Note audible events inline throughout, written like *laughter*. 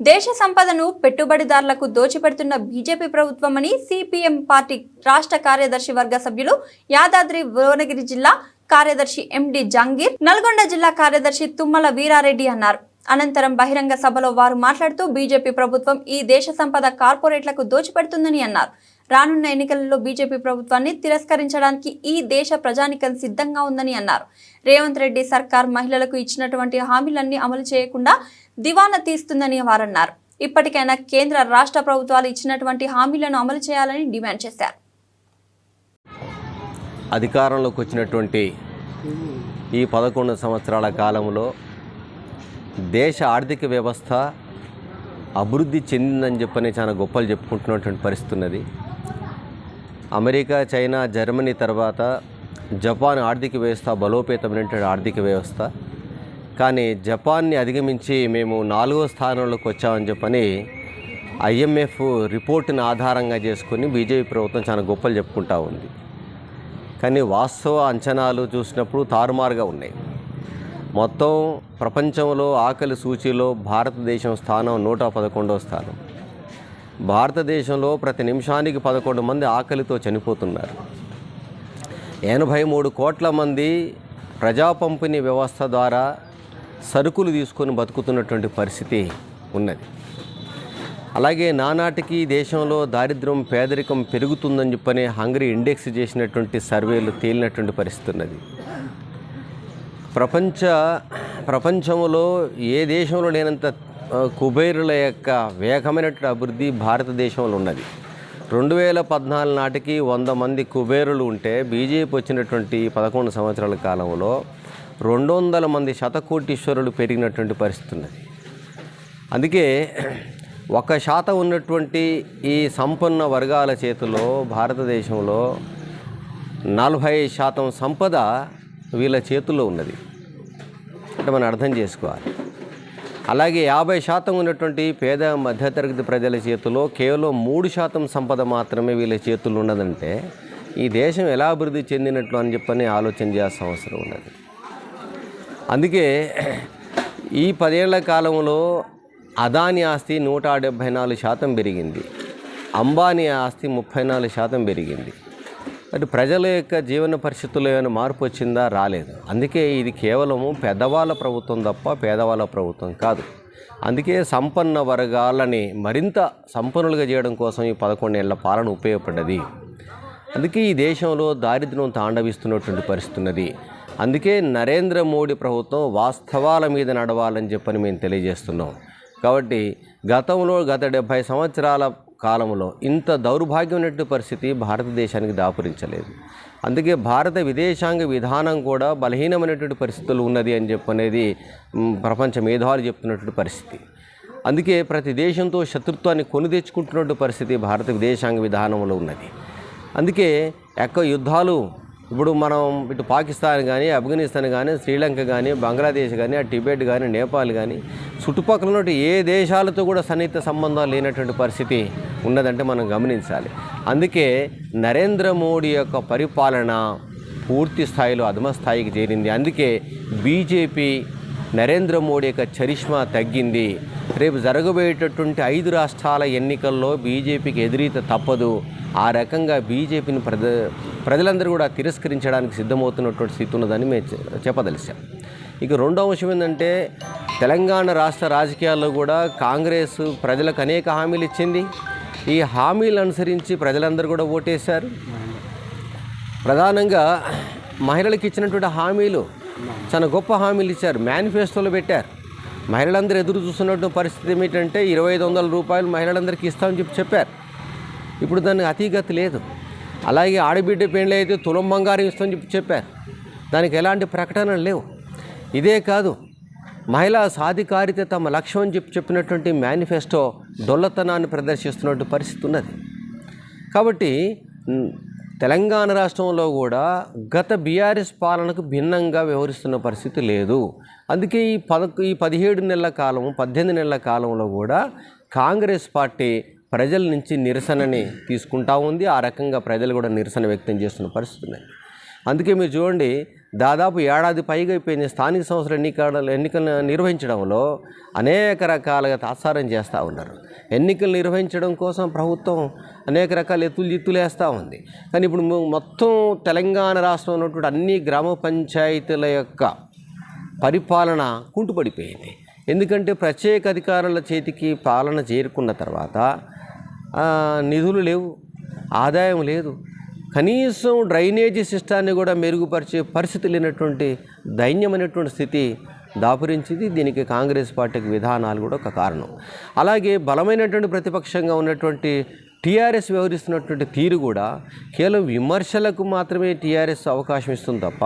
దేశ సంపదను పెట్టుబడిదారులకు దోచిపెడుతున్న బీజేపీ ప్రభుత్వమని సిపిఎం పార్టీ రాష్ట్ర కార్యదర్శి వర్గ సభ్యులు యాదాద్రి భువనగిరి జిల్లా కార్యదర్శి ఎండి జంగీర్ నల్గొండ జిల్లా కార్యదర్శి తుమ్మల వీరారెడ్డి అన్నారు. అనంతరం బహిరంగ సభలో వారు మాట్లాడుతూ బీజేపీ ప్రభుత్వం ఈ దేశ సంపద కార్పొరేట్లకు దోచిపెడుతుందని అన్నారు. రానున్న ఎన్నికలలో బీజేపీ ప్రభుత్వాన్ని తిరస్కరించడానికి ఈ దేశ ప్రజానికం సిద్ధంగా ఉందని అన్నారు. రేవంత్ రెడ్డి సర్కార్ మహిళలకు ఇచ్చినటువంటి హామీలన్నీ అమలు చేయకుండా దివానా తీస్తుందని వారన్నారు. ఇప్పటికైనా కేంద్ర రాష్ట్ర ప్రభుత్వాలు ఇచ్చినటువంటి హామీలను అమలు చేయాలని డిమాండ్ చేశారు. అధికారంలోకి వచ్చినటువంటి ఈ పదకొండు సంవత్సరాల కాలంలో దేశ ఆర్థిక వ్యవస్థ అభివృద్ధి చెందిందని చెప్పని చాలా గొప్పలు చెప్పుకుంటున్నటువంటి పరిస్థితి ఉన్నది. అమెరికా చైనా జర్మనీ తర్వాత జపాన్ ఆర్థిక వ్యవస్థ బలోపేతమైనటువంటి ఆర్థిక వ్యవస్థ. కానీ జపాన్ని అధిగమించి మేము నాలుగో స్థానంలోకి వచ్చామని చెప్పని ఐఎంఎఫ్ రిపోర్టును ఆధారంగా చేసుకుని బీజేపీ ప్రభుత్వం చాలా గొప్పలు చెప్పుకుంటా ఉంది. కానీ వాస్తవ అంచనాలు చూసినప్పుడు తారుమారుగా ఉన్నాయి. మొత్తం ప్రపంచంలో ఆకలి సూచీలో భారతదేశం స్థానం నూట పదకొండవ స్థానం. భారతదేశంలో ప్రతి నిమిషానికి పదకొండు మంది ఆకలితో చనిపోతున్నారు. ఎనభై మూడు కోట్ల మంది ప్రజా పంపిణీ వ్యవస్థ ద్వారా సరుకులు తీసుకొని బతుకుతున్నటువంటి పరిస్థితి ఉన్నది. అలాగే నానాటికి దేశంలో దారిద్ర్యం పేదరికం పెరుగుతుందని చెప్పని హంగరీ ఇండెక్స్ చేసినటువంటి సర్వేలు తేలినటువంటి పరిస్థితి ఉన్నది. ప్రపంచ ప్రపంచంలో ఏ దేశంలో లేనంత కుబేరుల యొక్క వేగమైనటువంటి అభివృద్ధి భారతదేశంలో ఉన్నది. రెండు వేల పద్నాలుగు నాటికి వంద మంది కుబేరులు ఉంటే బీజేపీ వచ్చినటువంటి పదకొండు సంవత్సరాల కాలంలో రెండు వందల మంది శతకోటీశ్వరులు పెరిగినటువంటి పరిస్థితి ఉన్నది. అందుకే ఒక శాతం ఉన్నటువంటి ఈ సంపన్న వర్గాల చేతిలో భారతదేశంలో నలభై శాతం సంపద వీళ్ళ చేతుల్లో ఉన్నది. అంటే మనం అర్థం చేసుకోవాలి. అలాగే యాభై శాతం ఉన్నటువంటి పేద మధ్యతరగతి ప్రజల చేతిలో కేవలం మూడు శాతం సంపద మాత్రమే వీళ్ళ చేతుల్లో ఉన్నదంటే ఈ దేశం ఎలా అభివృద్ధి చెందినట్లు అని చెప్పని ఆలోచన చేయాల్సిన అవసరం ఉన్నది. అందుకే ఈ పదేళ్ళ కాలంలో అదాని ఆస్తి నూట డెబ్భై నాలుగు శాతం పెరిగింది. అంబానీ ఆస్తి ముప్పై నాలుగు శాతం పెరిగింది. అంటే ప్రజల యొక్క జీవన పరిస్థితుల్లో ఏమైనా మార్పు వచ్చిందా? రాలేదు. అందుకే ఇది కేవలము పెద్దవాళ్ళ ప్రభుత్వం తప్ప పేదవాళ్ళ ప్రభుత్వం కాదు. అందుకే సంపన్న వర్గాలని మరింత సంపన్నులుగా చేయడం కోసం ఈ పదకొండేళ్ళ పాలన ఉపయోగపడ్డది. అందుకే ఈ దేశంలో దారిద్ర్యం తాండవిస్తున్నటువంటి పరిస్థితి ఉన్నది. అందుకే నరేంద్ర మోడీ ప్రభుత్వం వాస్తవాల మీద నడవాలని చెప్పని మేము తెలియజేస్తున్నాం. కాబట్టి గతంలో గత డెబ్భై సంవత్సరాల కాలంలో ఇంత దౌర్భాగ్యమైనటువంటి పరిస్థితి భారతదేశానికి దాపురించలేదు. అందుకే భారత విదేశాంగ విధానం కూడా బలహీనమైనటువంటి పరిస్థితులు ఉన్నది అని చెప్పనేది ప్రపంచ మేధావులు చెప్తున్నటువంటి పరిస్థితి. అందుకే ప్రతి దేశంతో శత్రుత్వాన్ని కొని తెచ్చుకుంటున్నటువంటి పరిస్థితి భారత విదేశాంగ విధానంలో ఉన్నది. అందుకే ఎక్క యుద్ధాలు ఇప్పుడు మనం ఇటు పాకిస్తాన్ కానీ ఆఫ్ఘనిస్తాన్ కానీ శ్రీలంక కానీ బంగ్లాదేశ్ కానీ ఆ టిబెట్ కానీ నేపాల్ కానీ చుట్టుపక్కల ఉన్నటువంటి ఏ దేశాలతో కూడా సన్నిహిత సంబంధాలు లేనటువంటి పరిస్థితి ఉన్నదంటే మనం గమనించాలి. అందుకే నరేంద్ర మోడీ యొక్క పరిపాలన పూర్తి స్థాయిలో అధమ స్థాయికి చేరింది. అందుకే బీజేపీ నరేంద్ర మోడీ యొక్క చరిష్మా తగ్గింది. రేపు జరగబోయేటటువంటి ఐదు రాష్ట్రాల ఎన్నికల్లో బీజేపీకి ఎదురీత తప్పదు. ఆ రకంగా బీజేపీని ప్రజ ప్రజలందరూ కూడా తిరస్కరించడానికి సిద్ధమవుతున్నటువంటి స్థితి ఉన్నదని మేము చె- చెప్పదలిసాం ఇక రెండో అంశం ఏంటంటే తెలంగాణ రాష్ట్ర రాజకీయాల్లో కూడా కాంగ్రెస్ ప్రజలకు అనేక హామీలు ఇచ్చింది. ఈ హామీలు అనుసరించి ప్రజలందరూ కూడా ఓటేశారు. ప్రధానంగా మహిళలకు ఇచ్చినటువంటి హామీలు చాలా గొప్ప హామీలు ఇచ్చారు మేనిఫెస్టోలో పెట్టారు. మహిళలందరూ ఎదురు చూస్తున్నటువంటి పరిస్థితి ఏమిటంటే ఇరవై ఐదు వందల రూపాయలు మహిళలందరికీ ఇస్తామని చెప్పి చెప్పారు. ఇప్పుడు దానికి అతీగతి లేదు. అలాగే ఆడబిడ్డ పెండ్లు అయితే తులం బంగారం ఇస్తామని చెప్పి చెప్పారు. దానికి ఎలాంటి ప్రకటనలు లేవు. ఇదే కాదు మహిళా సాధికారిత తమ లక్ష్యం అని చెప్పి చెప్పినటువంటి మేనిఫెస్టో డొల్లతనాన్ని ప్రదర్శిస్తున్నటువంటి పరిస్థితి ఉన్నది. కాబట్టి తెలంగాణ రాష్ట్రంలో కూడా గత బీఆర్ఎస్ పాలనకు భిన్నంగా వ్యవహరిస్తున్న పరిస్థితి లేదు. అందుకే ఈ పద ఈ పదిహేడు నెలల కాలం పద్దెనిమిది నెలల కాలంలో కూడా కాంగ్రెస్ పార్టీ ప్రజల నుంచి నిరసనని తీసుకుంటా ఉంది. ఆ రకంగా ప్రజలు కూడా నిరసన వ్యక్తం చేస్తున్న పరిస్థితి ఉన్నాయి అందుకే మీరు చూడండి దాదాపు ఏడాది పైగా అయిపోయింది స్థానిక సంస్థల ఎన్నికల ఎన్నికలు నిర్వహించడంలో అనేక రకాలుగా తాత్సారం చేస్తూ ఉన్నారు. ఎన్నికలు నిర్వహించడం కోసం ప్రభుత్వం అనేక రకాల ఎత్తులు జిత్తులేస్తూ ఉంది. కానీ ఇప్పుడు మొత్తం తెలంగాణ రాష్ట్రంలో ఉన్నటువంటి అన్ని గ్రామ పంచాయతీల యొక్క పరిపాలన కుంటుపడిపోయింది. ఎందుకంటే ప్రత్యేక అధికారుల చేతికి పాలన చేరుకున్న తర్వాత నిధులు లేవు ఆదాయం లేదు కనీసం డ్రైనేజీ సిస్టాన్ని కూడా మెరుగుపరిచే పరిస్థితి లేనటువంటి దైన్యమైనటువంటి స్థితి దాపురించింది. దీనికి కాంగ్రెస్ పార్టీకి విధానాలు కూడా ఒక కారణం. అలాగే బలమైనటువంటి ప్రతిపక్షంగా ఉన్నటువంటి టీఆర్ఎస్ వ్యవహరిస్తున్నటువంటి తీరు కూడా కేవలం విమర్శలకు మాత్రమే టీఆర్ఎస్ అవకాశం ఇస్తుంది తప్ప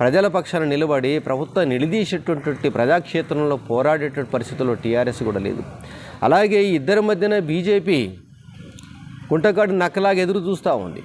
ప్రజల పక్షాన నిలబడి ప్రభుత్వం నిలదీసేటటువంటి ప్రజాక్షేత్రంలో పోరాడేటువంటి పరిస్థితుల్లో టీఆర్ఎస్ కూడా లేదు. అలాగే ఈ ఇద్దరి మధ్యన బీజేపీ కుంటకాడు నక్కలాగా ఎదురు చూస్తూ ఉంది.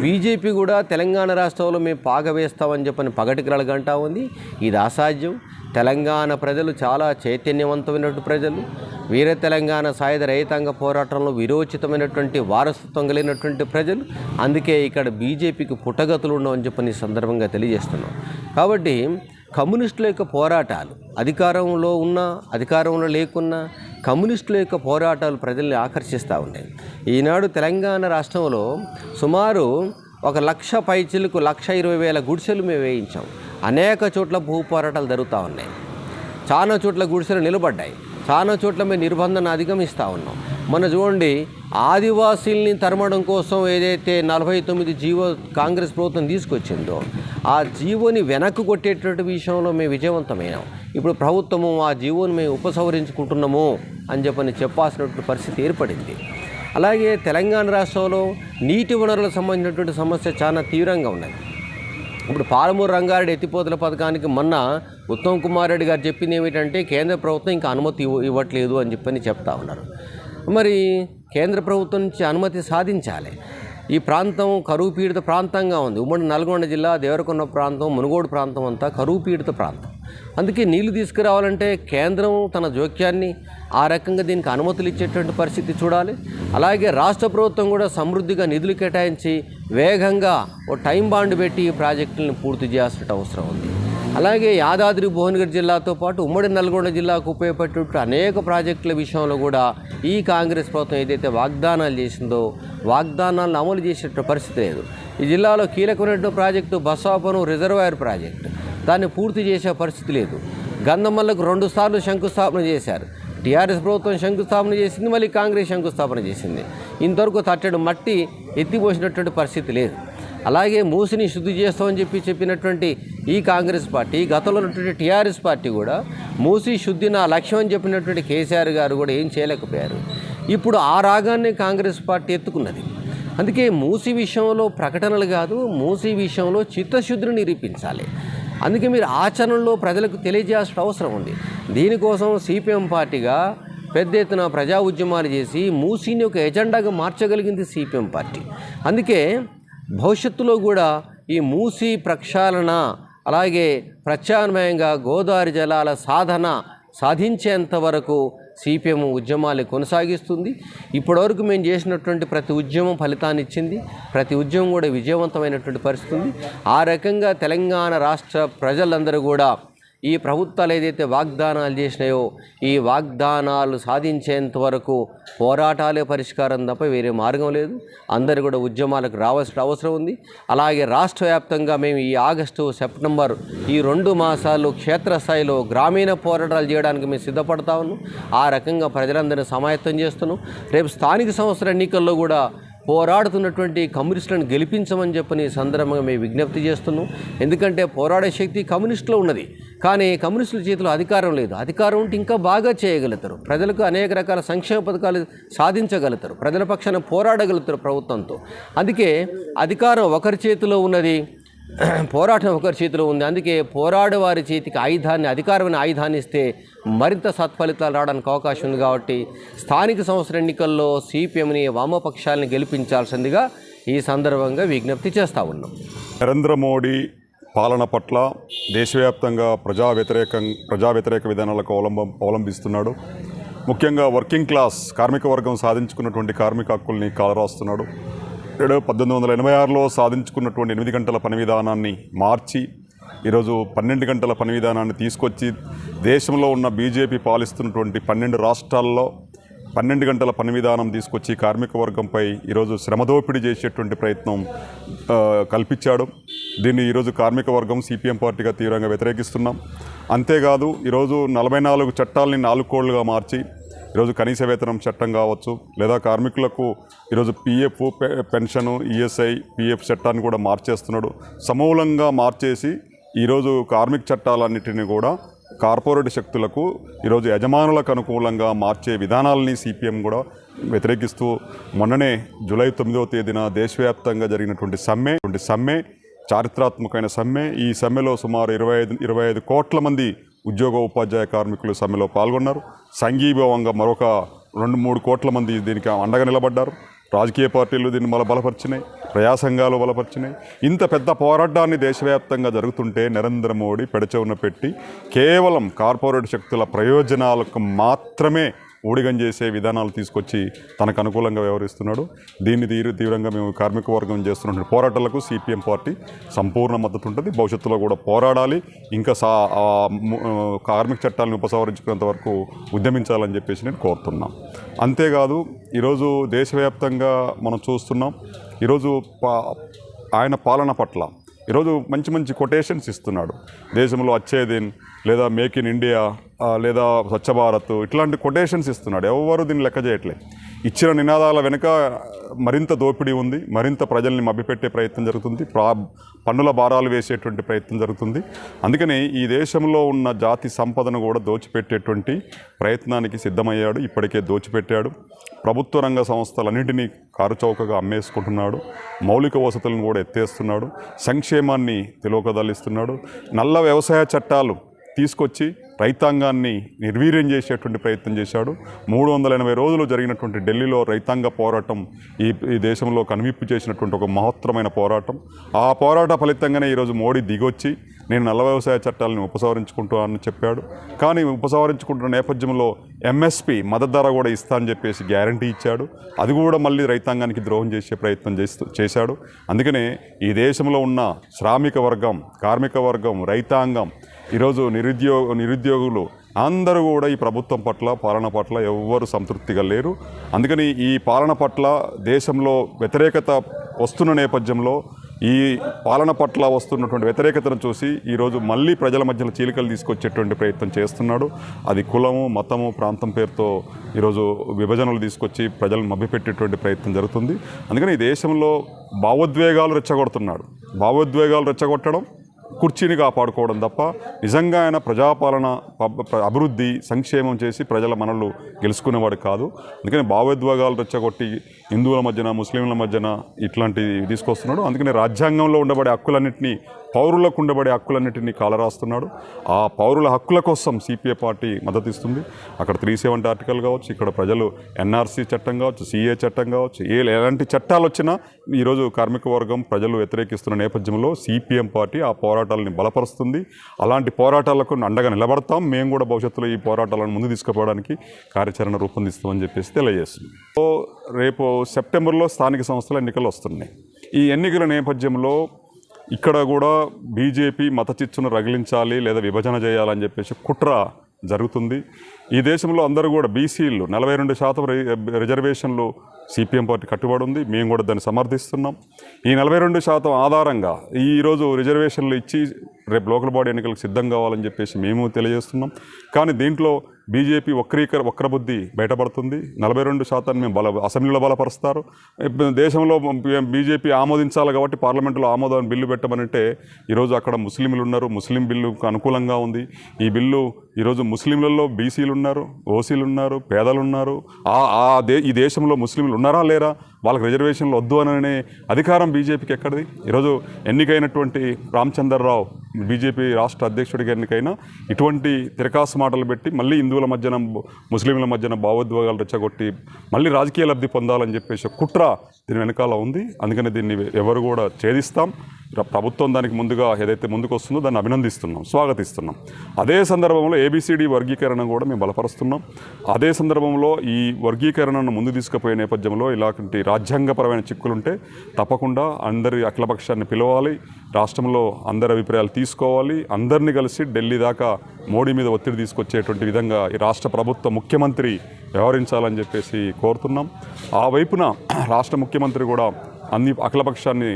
బీజేపీ కూడా తెలంగాణ రాష్ట్రంలో మేము పాగవేస్తామని చెప్పని పగటికి రలగంటా ఉంది. ఇది అసాధ్యం. తెలంగాణ ప్రజలు చాలా చైతన్యవంతమైనటువంటి ప్రజలు. వీర తెలంగాణ సాయుధ రైతాంగ పోరాటంలో విరోచితమైనటువంటి వారసత్వం కలిగినటువంటి ప్రజలు. అందుకే ఇక్కడ బీజేపీకి పుట్టగతులు ఉండవని చెప్పని సందర్భంగా తెలియజేస్తున్నాం. కాబట్టి కమ్యూనిస్టుల యొక్క పోరాటాలు అధికారంలో ఉన్నా అధికారంలో లేకున్నా కమ్యూనిస్టుల యొక్క పోరాటాలు ప్రజల్ని ఆకర్షిస్తూ ఉన్నాయి. ఈనాడు తెలంగాణ రాష్ట్రంలో సుమారు ఒక లక్ష పైచిలకు లక్ష ఇరవై వేల గుడిసెలు మేము వేయించాం. అనేక చోట్ల భూ పోరాటాలు జరుగుతూ ఉన్నాయి. చాలా చోట్ల గుడిసెలు నిలబడ్డాయి. చాలా చోట్ల మేము నిర్బంధన అధిగమిస్తూ ఉన్నాం. మన చూడండి ఆదివాసీల్ని తరమడం కోసం ఏదైతే నలభై తొమ్మిది జీవో కాంగ్రెస్ ప్రభుత్వం తీసుకొచ్చిందో ఆ జీవోని వెనక్కు కొట్టేటటువంటి విషయంలో మేము విజయవంతమైనాం. ఇప్పుడు ప్రభుత్వము ఆ జీవోని మేము ఉపసంహరించుకుంటున్నాము అని చెప్పని చెప్పాల్సినటువంటి పరిస్థితి ఏర్పడింది. అలాగే తెలంగాణ రాష్ట్రంలో నీటి వనరులకు సంబంధించినటువంటి సమస్య చాలా తీవ్రంగా ఉన్నది. ఇప్పుడు పాలమూరు రంగారెడ్డి ఎత్తిపోతల పథకానికి మొన్న ఉత్తమ్ కుమార్ రెడ్డి గారు చెప్పింది ఏమిటంటే కేంద్ర ప్రభుత్వం ఇంకా అనుమతి ఇవ్వ ఇవ్వట్లేదు అని చెప్పని చెప్తా ఉన్నారు. మరి కేంద్ర ప్రభుత్వం నుంచి అనుమతి సాధించాలి. ఈ ప్రాంతం కరువు పీడిత ప్రాంతంగా ఉంది. ఉమ్మడి నల్గొండ జిల్లా దేవరకొండ ప్రాంతం మునుగోడు ప్రాంతం అంతా కరువు పీడిత ప్రాంతం. అందుకే నీళ్ళు తీసుకురావాలంటే కేంద్రం తన జోక్యాన్ని ఆ రకంగా దీనికి అనుమతులు ఇచ్చేటువంటి పరిస్థితి చూడాలి. అలాగే రాష్ట్ర ప్రభుత్వం కూడా సమృద్ధిగా నిధులు కేటాయించి వేగంగా ఓ టైం బాండ్ పెట్టి ఈ ప్రాజెక్టులను పూర్తి చేయాల్సిన అవసరం ఉంది. అలాగే యాదాద్రి భువనగిరి జిల్లాతో పాటు ఉమ్మడి నల్గొండ జిల్లాకు ఉపయోగపడేటువంటి అనేక ప్రాజెక్టుల విషయంలో కూడా ఈ కాంగ్రెస్ ప్రభుత్వం ఏదైతే వాగ్దానాలు చేసిందో వాగ్దానాలను అమలు చేసేట పరిస్థితి లేదు. ఈ జిల్లాలో కీలకమైనటువంటి ప్రాజెక్టు బసాపను రిజర్వాయర్ ప్రాజెక్టు. దాన్ని పూర్తి చేసే పరిస్థితి లేదు. గంధమల్లకు రెండు సార్లు శంకుస్థాపన చేశారు. టీఆర్ఎస్ ప్రభుత్వం శంకుస్థాపన చేసింది మళ్ళీ కాంగ్రెస్ శంకుస్థాపన చేసింది. ఇంతవరకు తట్టడు మట్టి ఎత్తిపోసినటువంటి పరిస్థితి లేదు. అలాగే మూసిని శుద్ధి చేస్తామని చెప్పి చెప్పినటువంటి ఈ కాంగ్రెస్ పార్టీ గతంలో ఉన్నటువంటి టీఆర్ఎస్ పార్టీ కూడా మూసి శుద్ధి నా లక్ష్యం అని చెప్పినటువంటి కేసీఆర్ గారు కూడా ఏం చేయలేకపోయారు. ఇప్పుడు ఆ రాగాన్ని కాంగ్రెస్ పార్టీ ఎత్తుకున్నది. అందుకే మూసి విషయంలో ప్రకటనలు కాదు మూసి విషయంలో చిత్తశుద్ధిని నిరూపించాలి. అందుకే మీరు ఆచరణలో ప్రజలకు తెలియజేయాల్సిన అవసరం ఉంది. దీనికోసం సిపిఎం పార్టీగా పెద్ద ఎత్తున ప్రజా ఉద్యమాలు చేసి మూసీని ఒక ఎజెండాగా మార్చగలిగింది సిపిఎం పార్టీ. అందుకే భవిష్యత్తులో కూడా ఈ మూసీ ప్రక్షాళన అలాగే ప్రత్యామ్నాయంగా గోదావరి జలాల సాధన సాధించేంత వరకు సిపిఎం ఉద్యమాలు కొనసాగిస్తుంది. ఇప్పటివరకు మేము చేసినటువంటి ప్రతి ఉద్యమం ఫలితాన్ని ఇచ్చింది. ప్రతి ఉద్యమం కూడా విజయవంతమైనటువంటి పరిస్థితి ఉంది. ఆ రకంగా తెలంగాణ రాష్ట్ర ప్రజలందరూ కూడా ఈ ప్రభుత్వాలు ఏదైతే వాగ్దానాలు చేసినాయో ఈ వాగ్దానాలు సాధించేంత వరకు పోరాటాలే పరిష్కారం తప్ప వేరే మార్గం లేదు. అందరు కూడా ఉద్యమాలకు రావాల్సిన అవసరం ఉంది. అలాగే రాష్ట్ర వ్యాప్తంగా మేము ఈ ఆగస్టు సెప్టెంబర్ ఈ రెండు మాసాలు క్షేత్రస్థాయిలో గ్రామీణ పోరాటాలు చేయడానికి మేము సిద్ధపడతా ఉన్నాం. ఆ రకంగా ప్రజలందరినీ సమాయత్తం చేస్తున్నాం. రేపు స్థానిక సంవత్సర ఎన్నికల్లో కూడా పోరాడుతున్నటువంటి కమ్యూనిస్టులను గెలిపించమని చెప్పని సందర్భంగా మేము విజ్ఞప్తి చేస్తున్నాం. ఎందుకంటే పోరాడే శక్తి కమ్యూనిస్టులో ఉన్నది. కానీ కమ్యూనిస్టుల చేతిలో అధికారం లేదు. అధికారం ఉంటే ఇంకా బాగా చేయగలుగుతారు. ప్రజలకు అనేక రకాల సంక్షేమ పథకాలు సాధించగలుగుతారు. ప్రజల పక్షాన పోరాడగలుగుతారు ప్రభుత్వంతో. అందుకే అధికారం ఒకరి చేతిలో ఉన్నది. *clears throat* పోరాటం ఒకరి చేతిలో ఉంది. అందుకే పోరాడే వారి చేతికి ఆయుధాన్ని అధికారమైన ఆయుధాన్ని ఇస్తే మరింత సత్ఫలితాలు రావడానికి అవకాశం ఉంది కాబట్టి స్థానిక సంవత్సర ఎన్నికల్లో సిపిఎంని వామపక్షాలను గెలిపించాల్సిందిగా ఈ సందర్భంగా విజ్ఞప్తి చేస్తూ ఉన్నాం. నరేంద్ర మోడీ పాలన పట్ల దేశవ్యాప్తంగా ప్రజా వ్యతిరేకం ప్రజా వ్యతిరేక విధానాలకు అవలంబం అవలంబిస్తున్నాడు. ముఖ్యంగా వర్కింగ్ క్లాస్ కార్మిక వర్గం సాధించుకున్నటువంటి కార్మిక హక్కుల్ని కాలరాస్తున్నాడు. ఏడు పద్దెనిమిది వందల ఎనభై ఆరులో సాధించుకున్నటువంటి ఎనిమిది గంటల పని విధానాన్ని మార్చి ఈరోజు పన్నెండు గంటల పని విధానాన్ని తీసుకొచ్చి దేశంలో ఉన్న బీజేపీ పాలిస్తున్నటువంటి పన్నెండు రాష్ట్రాల్లో పన్నెండు గంటల పని విధానం తీసుకొచ్చి కార్మిక వర్గంపై ఈరోజు శ్రమదోపిడీ చేసేటువంటి ప్రయత్నం కల్పించాడు. దీన్ని ఈరోజు కార్మిక వర్గం సిపిఎం పార్టీగా తీవ్రంగా వ్యతిరేకిస్తున్నాం. అంతేకాదు ఈరోజు నలభై నాలుగు చట్టాలని నాలుగు కోళ్ళుగా మార్చి ఈరోజు కనీస వేతనం చట్టం కావచ్చు లేదా కార్మికులకు ఈరోజు పిఎఫ్ పెన్షన్ ఈఎస్ఐ పిఎఫ్ చట్టాన్ని కూడా మార్చేస్తున్నాడు. సమూలంగా మార్చేసి ఈరోజు కార్మిక చట్టాలన్నిటిని కూడా కార్పొరేట్ శక్తులకు ఈరోజు యజమానులకు అనుకూలంగా మార్చే విధానాలని సిపిఎం కూడా వ్యతిరేకిస్తూ మొన్ననే జూలై తొమ్మిదవ తేదీన దేశవ్యాప్తంగా జరిగినటువంటి సమ్మె సమ్మె చారిత్రాత్మకమైన సమ్మె. ఈ సమ్మెలో సుమారు ఇరవై ఐదు ఇరవై ఐదు కోట్ల మంది ఉద్యోగ ఉపాధ్యాయ కార్మికులు సమ్మెలో పాల్గొన్నారు. సంఘీభావంగా మరొక రెండు మూడు కోట్ల మంది దీనికి అండగా నిలబడ్డారు. రాజకీయ పార్టీలు దీన్ని మళ్ళీ బలపరిచినాయి. ప్రజా సంఘాలు బలపరిచినాయి. ఇంత పెద్ద పోరాటాన్ని దేశవ్యాప్తంగా జరుగుతుంటే నరేంద్ర మోడీ పెడచెవున పెట్టి కేవలం కార్పొరేట్ శక్తుల ప్రయోజనాలకు మాత్రమే ఊడిగం చేసే విధానాలు తీసుకొచ్చి తనకు అనుకూలంగా వ్యవహరిస్తున్నాడు. దీన్ని తీరు తీవ్రంగా మేము కార్మిక వర్గం చేస్తున్న పోరాటాలకు సిపిఎం పార్టీ సంపూర్ణ మద్దతు ఉంటుంది. భవిష్యత్తులో కూడా పోరాడాలి. ఇంకా సా కార్మిక చట్టాలను ఉపసంహరించుకునేంత వరకు ఉద్యమించాలని చెప్పేసి నేను కోరుతున్నాం. అంతేకాదు ఈరోజు దేశవ్యాప్తంగా మనం చూస్తున్నాం ఈరోజు పా ఆయన పాలన పట్ల ఈరోజు మంచి మంచి కొటేషన్స్ ఇస్తున్నాడు. దేశంలో అచ్చేదిన్ లేదా మేక్ ఇన్ ఇండియా లేదా స్వచ్ఛ భారత్ ఇట్లాంటి కొటేషన్స్ ఇస్తున్నాడు. ఎవరు దీన్ని లెక్క చేయట్లేదు. ఇచ్చిన నినాదాల వెనుక మరింత దోపిడీ ఉంది మరింత ప్రజల్ని మభ్యపెట్టే ప్రయత్నం జరుగుతుంది ప్రా పన్నుల భారాలు వేసేటువంటి ప్రయత్నం జరుగుతుంది. అందుకని ఈ దేశంలో ఉన్న జాతి సంపదను కూడా దోచిపెట్టేటువంటి ప్రయత్నానికి సిద్ధమయ్యాడు ఇప్పటికే దోచిపెట్టాడు. ప్రభుత్వ రంగ సంస్థలన్నింటినీ కారుచౌకగా అమ్మేసుకుంటున్నాడు మౌలిక వసతులను కూడా ఎత్తేస్తున్నాడు సంక్షేమాన్ని తెలోకదలిస్తున్నాడు. నల్ల వ్యవసాయ చట్టాలు తీసుకొచ్చి రైతాంగాన్ని నిర్వీర్యం చేసేటువంటి ప్రయత్నం చేశాడు. మూడు వందల ఎనభై రోజులు జరిగినటువంటి ఢిల్లీలో రైతాంగ పోరాటం ఈ ఈ దేశంలో కనువిప్పు చేసినటువంటి ఒక మహత్తరమైన పోరాటం. ఆ పోరాట ఫలితంగానే ఈరోజు మోడీ దిగొచ్చి నేను నల్ల వ్యవసాయ చట్టాలను ఉపసంహరించుకుంటున్నానని చెప్పాడు. కానీ ఉపసంహరించుకుంటున్న నేపథ్యంలో ఎంఎస్పి మద్దతు ధర కూడా ఇస్తా అని చెప్పేసి గ్యారంటీ ఇచ్చాడు. అది కూడా మళ్ళీ రైతాంగానికి ద్రోహం చేసే ప్రయత్నం చేస్తూ చేశాడు. అందుకనే ఈ దేశంలో ఉన్న శ్రామిక వర్గం కార్మిక వర్గం రైతాంగం ఈరోజు నిరుద్యోగ నిరుద్యోగులు అందరూ కూడా ఈ ప్రభుత్వం పట్ల పాలన పట్ల ఎవ్వరు సంతృప్తిగా లేరు. అందుకని ఈ పాలన పట్ల దేశంలో వ్యతిరేకత వస్తున్న నేపథ్యంలో ఈ పాలన పట్ల వస్తున్నటువంటి వ్యతిరేకతను చూసి ఈరోజు మళ్ళీ ప్రజల మధ్యలో చీలికలు తీసుకొచ్చేటువంటి ప్రయత్నం చేస్తున్నాడు. అది కులము మతము ప్రాంతం పేరుతో ఈరోజు విభజనలు తీసుకొచ్చి ప్రజలను మభ్యపెట్టేటువంటి ప్రయత్నం జరుగుతుంది. అందుకని ఈ దేశంలో భావోద్వేగాలు రెచ్చగొడుతున్నాడు. భావోద్వేగాలు రెచ్చగొట్టడం కుర్చీని కాపాడుకోవడం తప్ప నిజంగా ఆయన ప్రజాపాలన పబ్- అభివృద్ధి సంక్షేమం చేసి ప్రజల మనలు గెలుచుకునేవాడు కాదు. అందుకని భావోద్వేగాలు రెచ్చగొట్టి హిందువుల మధ్యన ముస్లింల మధ్యన ఇట్లాంటివి తీసుకొస్తున్నాడు. అందుకని రాజ్యాంగంలో ఉండబడే హక్కులన్నింటినీ పౌరులకు ఉండబడే హక్కులన్నింటినీ కాలరాస్తున్నాడు. ఆ పౌరుల హక్కుల కోసం సిపిఐ పార్టీ మద్దతు ఇస్తుంది. అక్కడ త్రీ సెవెంటీ ఆర్టికల్ కావచ్చు ఇక్కడ ప్రజలు ఎన్ఆర్సీ చట్టం కావచ్చు సిఏ చట్టం కావచ్చు ఏ ఎలాంటి చట్టాలు వచ్చినా ఈరోజు కార్మిక వర్గం ప్రజలు వ్యతిరేకిస్తున్న నేపథ్యంలో సిపిఎం పార్టీ ఆ పోరాటాలని బలపరుస్తుంది. అలాంటి పోరాటాలకు అండగా నిలబడతాం. మేము కూడా భవిష్యత్తులో ఈ పోరాటాలను ముందు తీసుకుపోవడానికి కార్యాచరణ రూపొందిస్తామని చెప్పేసి తెలియజేస్తుంది. సో రేపు సెప్టెంబర్లో స్థానిక సంస్థల ఎన్నికలు వస్తున్నాయి. ఈ ఎన్నికల నేపథ్యంలో ఇక్కడ కూడా బీజేపీ మత చిచ్చును రగిలించాలి లేదా విభజన చేయాలని చెప్పేసి కుట్ర జరుగుతుంది. ఈ దేశంలో అందరూ కూడా బీసీలు నలభై రెండు శాతం రి- రిజర్వేషన్లు సిపిఎం పార్టీ కట్టుబడి ఉంది. మేము కూడా దాన్ని సమర్థిస్తున్నాం. ఈ నలభై రెండు శాతం ఆధారంగా ఈరోజు రిజర్వేషన్లు ఇచ్చి రేపు లోకల్ బాడీ ఎన్నికలకు సిద్ధం కావాలని చెప్పేసి మేము తెలియజేస్తున్నాం. కానీ దీంట్లో బీజేపీ వక్రీకర వక్రబుద్ధి బయటపడుతుంది. నలభై రెండు శాతాన్ని మేము బల అసెంబ్లీలో బలపరుస్తారు. దేశంలో బీజేపీ ఆమోదించాలి కాబట్టి పార్లమెంటులో ఆమోదం బిల్లు పెట్టమనంటే ఈరోజు అక్కడ ముస్లింలు ఉన్నారు. ముస్లిం బిల్లుకు అనుకూలంగా ఉంది. ఈ బిల్లు ఈరోజు ముస్లింలలో బీసీలు ఉన్నారు ఓసీలు ఉన్నారు పేదలు ఉన్నారు ఆ ఆ దే ఈ దేశంలో ముస్లింలు ఉన్నారా లేరా? వాళ్ళకి రిజర్వేషన్లు వద్దు అని అధికారం బీజేపీకి ఎక్కడిది? ఈరోజు ఎన్నికైనటువంటి రామచంద్రరావు బీజేపీ రాష్ట్ర అధ్యక్షుడిగా ఎన్నికైనా ఇటువంటి తిరకాసు మాటలు పెట్టి మళ్ళీ హిందువుల మధ్యన ముస్లింల మధ్యన భావోద్వేగాలు రెచ్చగొట్టి మళ్ళీ రాజకీయ లబ్ధి పొందాలని చెప్పేసి కుట్ర దీని వెనకాల ఉంది. అందుకని దీన్ని ఎవరు కూడా ఛేదిస్తాం. ప్రభుత్వం దానికి ముందుగా ఏదైతే ముందుకు వస్తుందో దాన్ని అభినందిస్తున్నాం స్వాగతిస్తున్నాం. అదే సందర్భంలో ఏబిసిడి వర్గీకరణ కూడా మేము బలపరుస్తున్నాం. అదే సందర్భంలో ఈ వర్గీకరణను ముందు తీసుకుపోయే నేపథ్యంలో ఇలాంటి రాజ్యాంగపరమైన చిక్కులుంటే తప్పకుండా అందరి అఖిలపక్షాన్ని పిలవాలి రాష్ట్రంలో అందరి అభిప్రాయాలు తీసుకోవాలి అందరినీ కలిసి ఢిల్లీ దాకా మోడీ మీద ఒత్తిడి తీసుకొచ్చేటువంటి విధంగా ఈ రాష్ట్ర ప్రభుత్వ ముఖ్యమంత్రి వ్యవహరించాలని చెప్పేసి కోరుతున్నాం. ఆ వైపున రాష్ట్ర ముఖ్యమంత్రి కూడా అన్ని అఖిలపక్షాన్ని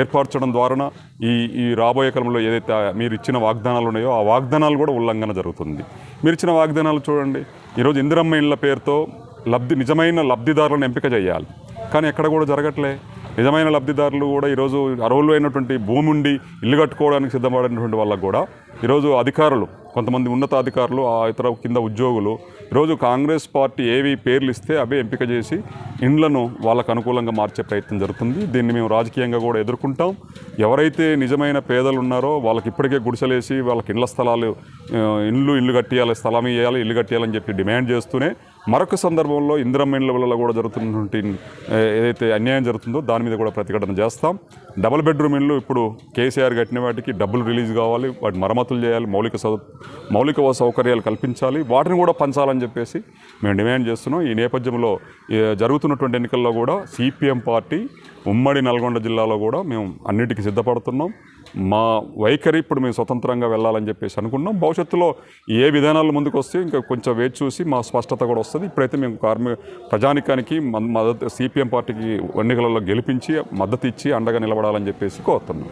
ఏర్పరచడం ద్వారా ఈ ఈ రాబోయే కాలంలో ఏదైతే మీరు ఇచ్చిన వాగ్దానాలు ఉన్నాయో ఆ వాగ్దానాలు కూడా ఉల్లంఘన జరుగుతుంది. మీరు ఇచ్చిన వాగ్దానాలు చూడండి. ఈరోజు ఇందిరమ్మ ఇళ్ళ పేరుతో లబ్ధి నిజమైన లబ్ధిదారులను ఎంపిక చేయాలి. కానీ ఎక్కడ కూడా జరగట్లే. నిజమైన లబ్ధిదారులు కూడా ఈరోజు అర్హులు అయినటువంటి భూమి ఉండి ఇల్లు కట్టుకోవడానికి సిద్ధపడినటువంటి వాళ్ళకు కూడా ఈరోజు అధికారులు కొంతమంది ఉన్నతాధికారులు ఆ ఇతర కింద ఉద్యోగులు ఈరోజు కాంగ్రెస్ పార్టీ ఏవి పేర్లు ఇస్తే అవే ఎంపిక చేసి ఇండ్లను వాళ్ళకు అనుకూలంగా మార్చే ప్రయత్నం జరుగుతుంది. దీన్ని మేము రాజకీయంగా కూడా ఎదుర్కొంటాం. ఎవరైతే నిజమైన పేదలు ఉన్నారో వాళ్ళకి ఇప్పటికే గుడిసెలేసి వాళ్ళకి ఇండ్ల స్థలాలు ఇండ్లు ఇల్లు కట్టియాలి స్థలం ఇవ్వాలి ఇల్లు కట్టియాలని చెప్పి డిమాండ్ చేస్తూనే మరొక సందర్భంలో ఇందిరమ్మ ఇండ్ల వల్ల కూడా జరుగుతున్నటువంటి ఏదైతే అన్యాయం జరుగుతుందో దాని మీద కూడా ప్రతిఘటన చేస్తాం. డబుల్ బెడ్రూమ్ ఇల్లు ఇప్పుడు కేసీఆర్ కట్టిన వాటికి డబ్బులు రిలీజ్ కావాలి వాటి మరమ్మతులు చేయాలి మౌలిక సౌ మౌలిక సౌకర్యాలు కల్పించాలి వాటిని కూడా పంచాలని చెప్పేసి మేము డిమాండ్ చేస్తున్నాం. ఈ నేపథ్యంలో జరుగుతున్నటువంటి ఎన్నికల్లో కూడా సిపిఎం పార్టీ ఉమ్మడి నల్గొండ జిల్లాలో కూడా మేము అన్నిటికీ సిద్ధపడుతున్నాం. మా వైఖరి ఇప్పుడు మేము స్వతంత్రంగా వెళ్ళాలని చెప్పేసి అనుకున్నాం. భవిష్యత్తులో ఏ విధానాలు ముందుకు వస్తే ఇంకా కొంచెం వేచి చూసి మా స్పష్టత కూడా వస్తుంది. ఇప్పుడైతే మేము కార్మి ప్రజానికానికి మద్దతు సిపిఎం పార్టీకి ఎన్నికలలో గెలిపించి మద్దతు ఇచ్చి అండగా నిలబడాలని చెప్పేసి కోరుతున్నాం.